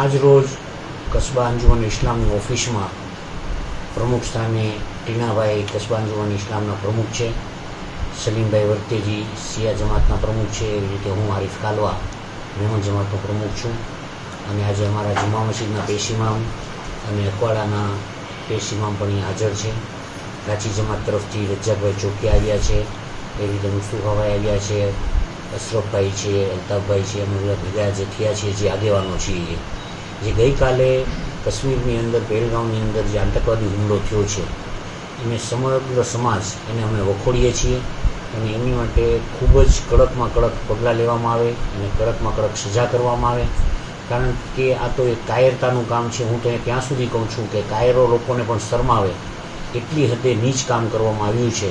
આજ રોજ કસ્બા અંજુમન ઇસ્લામની ઓફિસમાં પ્રમુખ સ્થાને ટીનાભાઈ કસ્બા અંજુમન ઇસ્લામના પ્રમુખ છે. સલીમભાઈ વર્તેજી સિયા જમાતના પ્રમુખ છે. એવી રીતે હું આરિફ કાલવા મહેમાન જમાતનો પ્રમુખ છું. અને આજે અમારા જુમા મસ્જિદના પેશીમામ અને અકવાડાના પેશીમામ પણ હાજર છે. પ્રાચી જમાત તરફથી રજાકભાઈ ચોકી આવ્યા છે. એવી રીતે મુસ્તુફાભાઈ આવ્યા છે, અશરફભાઈ છે, અલ્તાફભાઈ છે, અમે બધા ભેગા જે થયા છીએ, જે આગેવાનો છીએ. જે ગઈકાલે કાશ્મીરની અંદર, પહેલગામની અંદર જે આતંકવાદી હુમલો થયો છે, એને સમગ્ર સમાજ એને અમે વખોડીએ છીએ અને એની માટે ખૂબ જ કડકમાં કડક પગલાં લેવામાં આવે અને કડકમાં કડક સજા કરવામાં આવે. કારણ કે આ તો એક કાયરતાનું કામ છે. હું તો ત્યાં સુધી કહું છું કે કાયરો લોકોને પણ શરમાવે એટલી હદે નીચ કામ કરવામાં આવ્યું છે,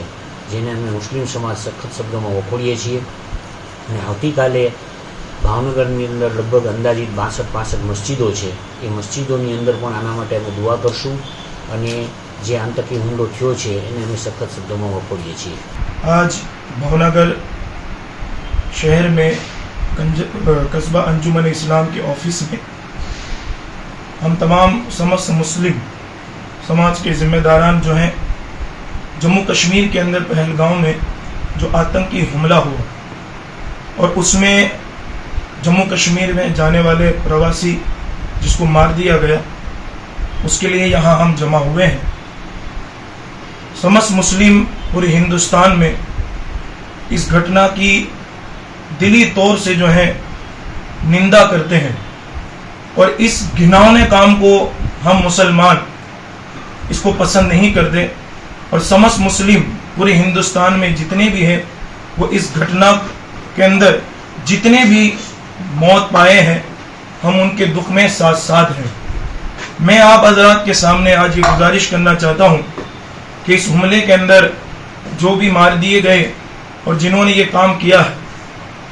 જેને અમે મુસ્લિમ સમાજ સખત શબ્દોમાં વખોડીએ છીએ. અને આવતીકાલે ભાવનગરની અંદર લગભગ અંદાજિત બાસઠ પાસઠ મસ્જિદો છે. એ મસ્જિદોની અંદર પણ આના માટે અમે દુઆ કરશું અને જે આંતકી હુમલો થયો છે એને અમે સખત શબ્દોમાં વખોડીએ છીએ. આજ ભાવનગર શહેર میں قصبہ انجمن اسلام کی آفس میں ہم تمام سمست مسلم سماج کے ذمہ داران جو ہیں جموں کشمیر کے اندر پہلگاؤں میں جو آتنکی حملہ ہوا اور اس میں جموں کشمیر میں جانے والے پرواسی جس کو مار دیا گیا، اس کے لیے یہاں ہم جمع ہوئے ہیں۔ سمس مسلم پورے ہندوستان میں اس گھٹنا کی دلی طور سے جو ہیں نندا کرتے ہیں۔ اور اس گھناؤنے کام کو ہم مسلمان اس کو پسند نہیں کرتے۔ اور سمس مسلم پورے ہندوستان میں جتنے بھی ہیں، وہ اس گھٹنا کے اندر جتنے بھی موت پائے ہیں، ہم ان کے دکھ میں ساتھ ساتھ ہیں۔ میں آپ حضرات کے سامنے آج یہ گزارش کرنا چاہتا ہوں کہ اس حملے کے اندر جو بھی مار دیے گئے اور جنہوں نے یہ کام کیا ہے،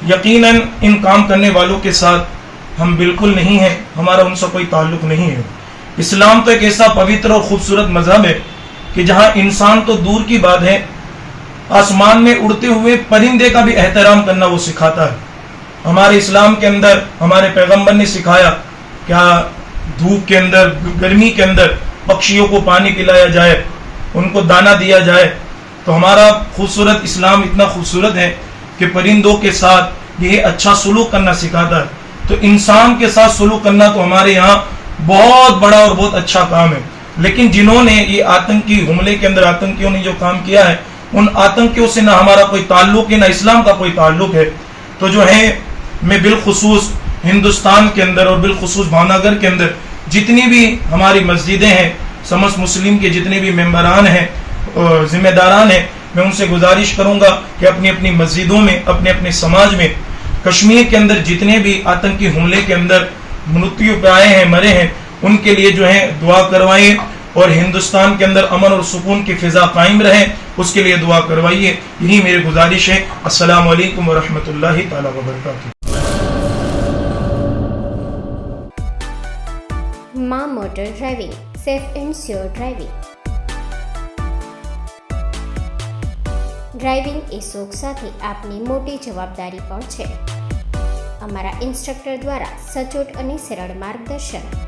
یقیناً ان کام کرنے والوں کے ساتھ ہم بالکل نہیں ہیں، ہمارا ان سے کوئی تعلق نہیں ہے۔ اسلام تو ایک ایسا پوتر اور خوبصورت مذہب ہے کہ جہاں انسان تو دور کی بات ہے، آسمان میں اڑتے ہوئے پرندے کا بھی احترام کرنا وہ سکھاتا ہے۔ ہمارے اسلام کے اندر ہمارے پیغمبر نے سکھایا کیا دھوپ کے اندر، گرمی کے اندر پکشیوں کو پانی پلایا جائے، ان کو دانہ دیا جائے۔ تو ہمارا خوبصورت اسلام اتنا خوبصورت ہے کہ پرندوں کے ساتھ یہ اچھا سلوک کرنا سکھاتا ہے۔ تو انسان کے ساتھ سلوک کرنا تو ہمارے یہاں بہت بڑا اور بہت اچھا کام ہے۔ لیکن جنہوں نے یہ آتنکی، حملے کے اندر آتنکیوں نے جو کام کیا ہے، ان آتنکیوں سے نہ ہمارا کوئی تعلق ہے، نہ اسلام کا کوئی تعلق ہے۔ تو جو ہے میں بالخصوص ہندوستان کے اندر اور بالخصوص بھاناگر کے اندر جتنی بھی ہماری مسجدیں ہیں، سمس مسلم کے جتنے بھی ممبران ہیں ذمہ داران ہیں، میں ان سے گزارش کروں گا کہ اپنی اپنی مسجدوں میں، اپنے اپنے سماج میں کشمیر کے اندر جتنے بھی آتنکی حملے کے اندر مرتیو پہ آئے ہیں، مرے ہیں، ان کے لیے جو ہے دعا کروائیں۔ اور ہندوستان کے اندر امن اور سکون کی فضا قائم رہے، اس کے لیے دعا کروائیے۔ یہی میری گزارش ہے۔ السلام علیکم ورحمۃ اللہ تعالیٰ وبرکاتہ۔ ماں motor driving safe and saver driving driving એ શોખ સાથે આપની મોટી જવાબદારી પણ છે. અમારા ઇન્સ્ટ્રક્ટર દ્વારા સચોટ અને સરળ માર્ગદર્શન